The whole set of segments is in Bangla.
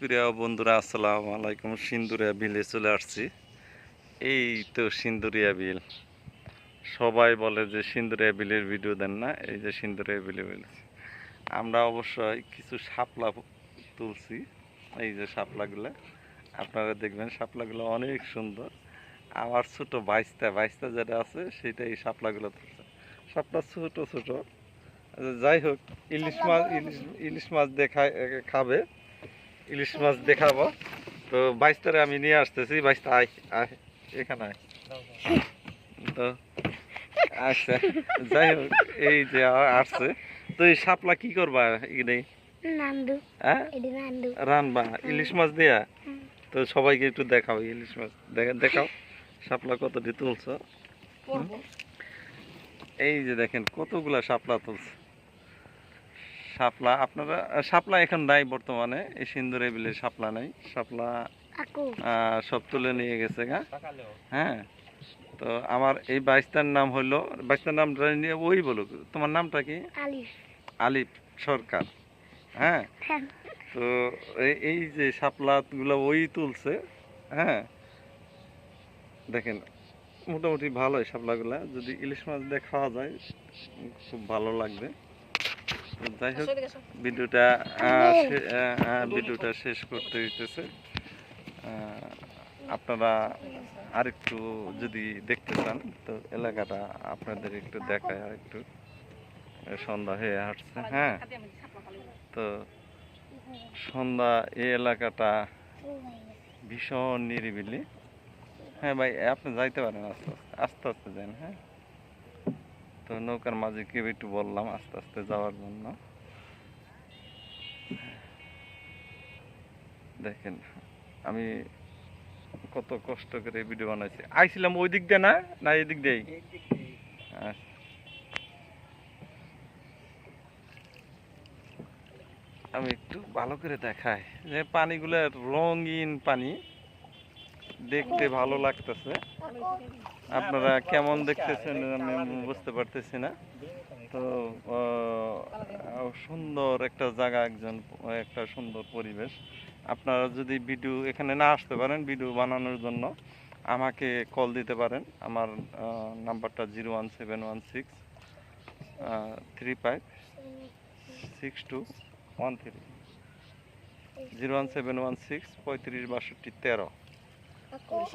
প্রিয় বন্ধুরা আসসালামু আলাইকুম। সিন্দুরিয়া বিলে চলে আসছি। এই তো সিন্দুরিয়া বিল। সবাই বলে যে সিন্দুরিয়া বিলের ভিডিও দেন না এই যে সিন্দুরিয়া বিলে বলেছি। আমরা অবশ্যই কিছু শাপলা তুলছি এই যে শাপলাগুলো। আপনারা দেখবেন শাপলাগুলো অনেক সুন্দর। আমার ছোটো বাইস্তা বাইস্তা যেটা আছে সেটা এই শাপলাগুলো তুলছে। শাপলা ছোট ছোট। যাই হোক ইলিশ মাছ ইলিশ ইলিশ মাছ দেখায় খাবে। ইলিশ মাছ দেখাবো। তো বাইশটারে আমি নিয়ে আসতেছি। বাইশটা আয় আয় এখানে আয়। তো আচ্ছা যাই হোক এই যে আসছে। তো এই শাপলা কি করবা এখানে? হ্যাঁ? রানবা ইলিশ মাছ দিয়া? তো সবাইকে একটু দেখাও ইলিশ মাছ। দেখা- দেখাও শাপলা কতটি তুলছ। এই যে দেখেন কতগুলা শাপলা তুলছে। শাপলা আপনারা শাপলা এখন নাই বর্তমানে এই সিন্দুরে বিলে শাপলা নাই। শাপলা সব তুলে নিয়ে গেছে গা। হ্যাঁ তো আমার এই বাইশটার নাম হলো বাইশটার নামটা নিয়ে ওই বলুক তোমার নামটা কি? আলিফ। আলিফ সরকার। হ্যাঁ তো এই- এই যে শাপলাগুলো ওই তুলছে হ্যাঁ। দেখেন মোটামুটি ভালোই শাপলাগুলা যদি ইলিশ মাছ দিয়ে খাওয়া যায় খুব ভালো লাগবে। যাই হোক ভিডিওটা ভিডিওটা শেষ করতে হইতেছে। আপনারা আরেকটু যদি দেখতে চান তো এলাকাটা আপনাদের একটু দেখায় আর একটু সন্ধ্যা হয়ে আসছে হ্যাঁ তো সন্ধ্যা এই এলাকাটা ভীষণ নিরিবিলি। হ্যাঁ ভাই আপনি যাইতে পারেন আস্তে আস্তে আস্তে আস্তে যান হ্যাঁ। তো নৌকার মাঝে কেউ একটু বললাম আস্তে আস্তে যাওয়ার জন্য। দেখেন আমি কত কষ্ট করে ভিডিও বানাইছি। আইছিলাম ওই দিক দিয়ে না? না এই দিক দিয়েই। আচ্ছা। আমি একটু ভালো করে দেখাই যে পানিগুলো রঙিন পানি। দেখতে ভালো লাগতেছে। আপনারা কেমন দেখতেছেন আমি বুঝতে পারতেছি না। তো সুন্দর একটা জায়গা, একজন, একটা সুন্দর পরিবেশ। আপনারা যদি ভিডিও এখানে না আসতে পারেন, ভিডিও বানানোর জন্য আমাকে কল দিতে পারেন। আমার নাম্বারটা zero one seven one six three five six two one three. Zero one seven one six পঁয়ত্রিশ বাষট্টি তেরো।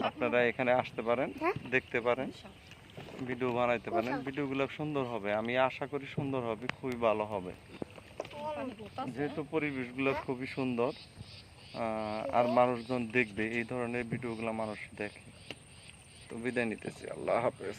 আপনারা এখানে আসতে পারেন হ্যাঁ? দেখতে পারেন ভিডিও বানাইতে পারেন। ভিডিওগুলো সুন্দর হবে আমি আশা করি সুন্দর হবে খুবই ভালো হবে। যেহেতু পরিবেশগুলো খুবই সুন্দর আহ, আর মানুষজন দেখবে এই ধরনের ভিডিওগুলো মানুষ দেখে। তো বিদায় নিতেছি আল্লাহ হাফেজ।